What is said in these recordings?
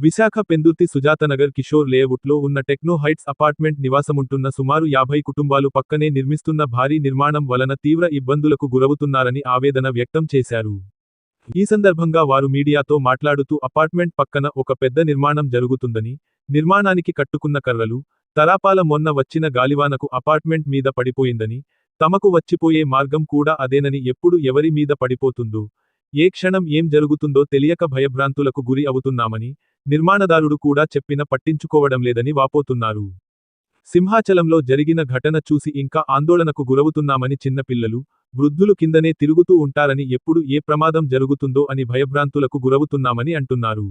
విశాఖ పెందుర్తి సుజాతనగర్ కిషోర్ లేఅవుట్లో ఉన్న techno heights apartment నివాసముంటున్న సుమారు యాభై కుటుంబాలు పక్కనే నిర్మిస్తున్న భారీ నిర్మాణం వలన తీవ్ర ఇబ్బందులకు గురవుతున్నారని ఆవేదన వ్యక్తం చేశారు. ఈ సందర్భంగా వారు మీడియాతో మాట్లాడుతూ అపార్ట్మెంట్ పక్కన ఒక పెద్ద నిర్మాణం జరుగుతుందని నిర్మాణానికి కట్టుకున్న కర్రలు తలాపాల మొన్న వచ్చిన గాలివానకు అపార్ట్మెంట్ మీద పడిపోయిందని తమకు వచ్చిపోయే మార్గం కూడా అదేనని ఎప్పుడు ఎవరి మీద పడిపోతుందో ఏ క్షణం ఏం జరుగుతుందో తెలియక భయభ్రాంతులకు గురి అవుతున్నామని నిర్మాణదారుడు కూడా చెప్పిన పట్టించుకోవడం లేదని వాపోతున్నారు. సింహాచలంలో జరిగిన ఘటన చూసి ఇంకా ఆందోళనకు గురవుతున్నామని చిన్నపిల్లలు వృద్ధులు కిందనే తిరుగుతూ ఉంటారని ఎప్పుడు ఏ ప్రమాదం జరుగుతుందో అని భయభ్రాంతులకు గురవుతున్నామని అంటున్నారు.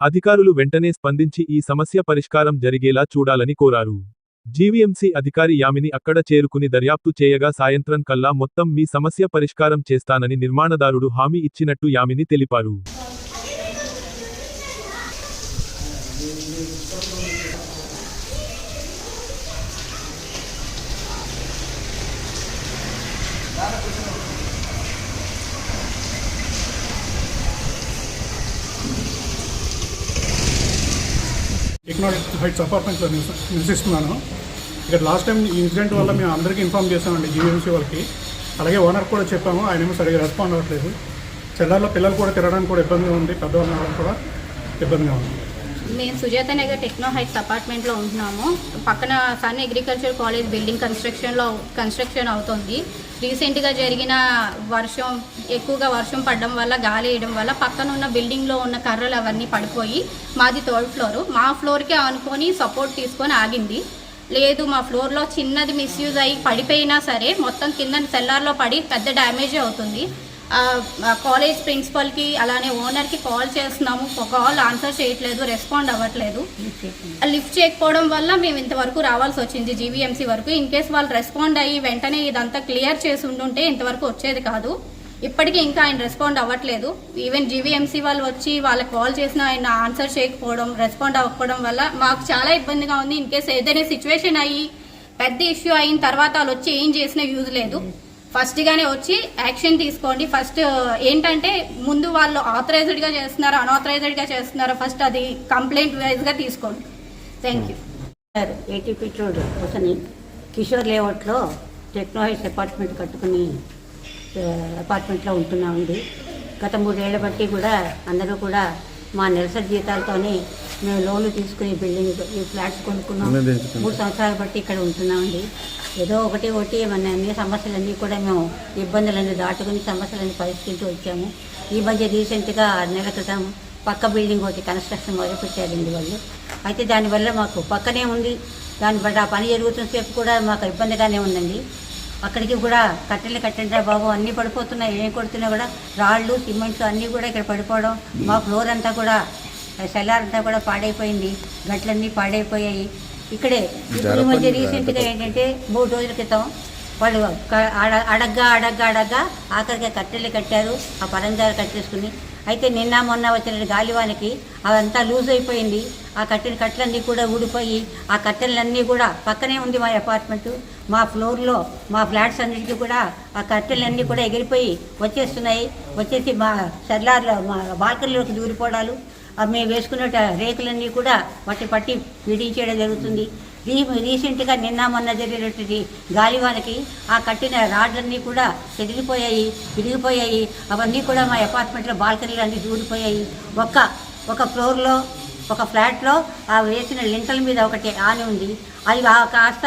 అధికారులు వెంటనే స్పందించి ఈ సమస్య పరిష్కారం జరిగేలా చూడాలని కోరారు. జీవీఎంసీ అధికారి యామిని అక్కడ చేరుకుని దర్యాప్తు చేయగా సాయంత్రం కల్లా మొత్తం మీ సమస్య పరిష్కారం చేస్తానని నిర్మాణదారుడు హామీ ఇచ్చినట్టు యామిని తెలిపారు. ఎకనామిక్ హైట్స్ అపార్ట్మెంట్లో నివసిస్తున్నాను. ఇక్కడ లాస్ట్ టైం ఈ ఇన్సిడెంట్ వల్ల మేము అందరికీ ఇన్ఫామ్ చేసామండి జీవీఎంసీ వాళ్ళకి. అలాగే ఓనర్ కూడా చెప్పాము ఆయన ఏమో సరిగ్గా రెస్పాండ్ అవ్వట్లేదు. చెల్లార్లో పిల్లలు కూడా తిరగడానికి కూడా ఇబ్బందిగా ఉంది పెద్దవాళ్ళు కూడా ఇబ్బందిగా ఉంది. మేము సుజాత నగర్ టెక్నో హైట్స్ అపార్ట్మెంట్లో ఉంటున్నాము. పక్కన సన్ అగ్రికల్చర్ కాలేజ్ బిల్డింగ్ కన్స్ట్రక్షన్లో కన్స్ట్రక్షన్ అవుతుంది. రీసెంట్గా జరిగిన వర్షం ఎక్కువగా వర్షం పడడం వల్ల గాలి వేయడం వల్ల పక్కన ఉన్న బిల్డింగ్లో ఉన్న కర్రలు అవన్నీ పడిపోయి మాది థర్డ్ ఫ్లోర్. మా ఫ్లోర్కే అనుకొని సపోర్ట్ తీసుకొని ఆగింది. లేదు మా ఫ్లోర్లో చిన్నది మిస్యూజ్ అయ్యి పడిపోయినా సరే మొత్తం కింద సెల్లార్లో పడి పెద్ద డ్యామేజే అవుతుంది. కాలేజ్ ప్రిన్సిపల్కి అలానే ఓనర్కి కాల్ చేస్తున్నాము. కాల్ ఆన్సర్ చేయట్లేదు రెస్పాండ్ అవ్వట్లేదు. లిఫ్ట్ చేయకపోవడం వల్ల మేము ఇంతవరకు రావాల్సి వచ్చింది జీవీఎంసీ వరకు. ఇన్ కేస్ వాళ్ళు రెస్పాండ్ అయ్యి వెంటనే ఇదంతా క్లియర్ చేసి ఉండుంటే ఇంతవరకు వచ్చేది కాదు. ఇప్పటికీ ఇంకా ఆయన రెస్పాండ్ అవ్వట్లేదు. ఈవెన్ జీవీఎంసీ వాళ్ళు వచ్చి వాళ్ళకి కాల్ చేసినా ఆయన ఆన్సర్ చేయకపోవడం రెస్పాండ్ అవ్వకపోవడం వల్ల మాకు చాలా ఇబ్బందిగా ఉంది. ఇన్ కేస్ ఏదైనా సిచ్యువేషన్ అయ్యి పెద్ద ఇష్యూ అయిన తర్వాత వాళ్ళు వచ్చి ఏం చేసినా యూజ్ లేదు. ఫస్ట్ గానే వచ్చి యాక్షన్ తీసుకోండి. ఫస్ట్ ఏంటంటే ముందు వాళ్ళు ఆథరైజ్డ్గా చేస్తున్నారా అన్ఆథరైజ్డ్గా ఫస్ట్ అది కంప్లైంట్ వైజ్గా తీసుకోండి. Thank you sir ATP road కూర్చొని కిషోర్ లేఅవుట్లో టెక్నాలజీ అపార్ట్మెంట్ కట్టుకుని అపార్ట్మెంట్లో ఉంటున్నామండి. గత మూడేళ్ళ బట్టి కూడా అందరూ కూడా మా నెలసరి జీతాలతోనే మేము లోన్లు తీసుకుని బిల్డింగ్ ఈ ఫ్లాట్స్ కొనుక్కున్నాం. మూడు సంవత్సరాల బట్టి ఇక్కడ ఉంటున్నామండి. ఏదో ఒకటి ఒకటి మన అన్ని సమస్యలన్నీ కూడా మేము ఇబ్బందులన్నీ దాటుకుని సమస్యలన్నీ పరిష్కరించి వచ్చాము. ఈ మధ్య రీసెంట్గా ఆరు నెలల క్రితం పక్క బిల్డింగ్ ఒకటి కన్స్ట్రక్షన్ మొదలుపెట్టారండి వాళ్ళు అయితే దానివల్ల మాకు పక్కనే ఉంది. దాన్ని బట్టి ఆ పని జరుగుతున్న సేపు కూడా మాకు ఇబ్బందిగానే ఉందండి. అక్కడికి కూడా కట్టెలు కట్టండి బాబు అన్నీ పడిపోతున్నాయి. ఏం కొడుతున్నా కూడా రాళ్ళు సిమెంట్స్ అన్నీ కూడా ఇక్కడ పడిపోవడం మా ఫ్లోర్ అంతా కూడా సెల్లార్ అంతా కూడా పాడైపోయింది. గట్లన్నీ పాడైపోయాయి. ఇక్కడే ఇప్పుడు ఈ మధ్య రీసెంట్గా ఏంటంటే మూడు రోజుల క్రితం వాళ్ళు అడగ్గా అడగ్గా అడగ్గా ఆఖరికి కట్టెలు కట్టారు. ఆ పరంజాలు కట్టేసుకుని. అయితే నిన్న మొన్న వచ్చిన గాలివానికి అదంతా లూజ్ అయిపోయింది. ఆ కట్టిన కట్టెలన్నీ కూడా ఊడిపోయి ఆ కట్టెలన్నీ కూడా పక్కనే ఉంది మా అపార్ట్మెంట్. మా ఫ్లోర్లో మా ఫ్లాట్స్ అన్నిటికీ కూడా ఆ కట్టెలన్నీ కూడా ఎగిరిపోయి వచ్చేస్తున్నాయి. వచ్చేసి మా సెల్లార్లో మా బాల్కనీలోకి దూరిపోవడాలు. మేము వేసుకునే రేకులన్నీ కూడా వాటి పట్టి విడించేయడం జరుగుతుంది. రీ రీసెంట్గా నిన్న మొన్న జరిగినటువంటి గాలివానకి ఆ కట్టిన రాడ్లన్నీ కూడా చెదిరిపోయాయి విరిగిపోయాయి. అవన్నీ కూడా మా అపార్ట్మెంట్లో బాల్కనీలు అన్నీ దూరిపోయాయి. ఒక్క ఒక ఫ్లోర్లో ఒక ఫ్లాట్లో ఆ వేసిన లింటల మీద ఒకటి ఆని ఉంది. అది ఆ కాస్త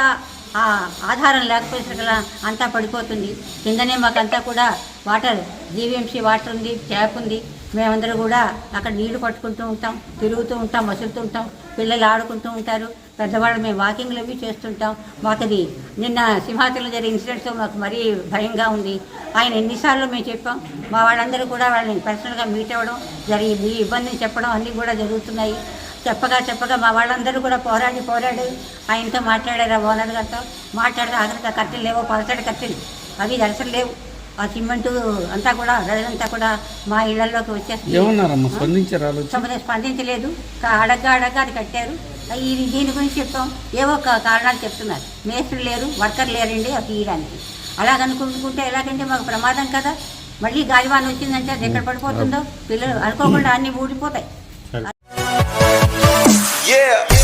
ఆ ఆధారం లేకపోయేసరికి అంతా పడిపోతుంది. కిందనే మాకంతా కూడా వాటర్ జీవీఎంసీ వాటర్ ఉంది ట్యాప్ ఉంది. మేమందరూ కూడా అక్కడ నీళ్ళు పట్టుకుంటూ ఉంటాం తిరుగుతూ ఉంటాం మసులుతూ ఉంటాం పిల్లలు ఆడుకుంటూ ఉంటారు. పెద్దవాళ్ళు మేము వాకింగ్లు అవి చేస్తుంటాం. మాకు అది నిన్న సింహాచలం జరిగిన ఇన్సిడెంట్స్తో మాకు మరీ భయంగా ఉంది. ఆయన ఎన్నిసార్లు మేము చెప్పాం. మా వాళ్ళందరూ కూడా వాళ్ళని పర్సనల్గా మీట్ అవ్వడం జరిగి మీ ఇబ్బందిని చెప్పడం అన్నీ కూడా జరుగుతున్నాయి. చెప్పగా చెప్పగా మా వాళ్ళందరూ కూడా పోరాడి పోరాడు ఆయనతో మాట్లాడారు ఆ ఓనర్ గారితో. మాట్లాడితే ఆఖరికి కట్టెలు లేవో పలసటి కట్టెలు. అవి అసలు లేవు. ఆ సిమెంటు అంతా కూడా రదంతా కూడా మా ఇళ్ళలోకి వచ్చేస్తుంది స్పందించారు? స్పందించలేదు. అడగ్గా అడగ్గా అది కట్టారు. ఇది దీని గురించి చెప్తాం. ఏవో ఒక కారణాలు చెప్తున్నారు. మేస్త్రి లేరు వర్కర్ లేరండి అది తీయడానికి. అలాగనుకుంటుంటే ఎలాగంటే మాకు ప్రమాదం కదా. మళ్ళీ గాలివాన వచ్చిందంటే అది ఎక్కడ పడిపోతుందో పిల్లలు అనుకోకుండా అన్నీ ఊడిపోతాయి. Yeah.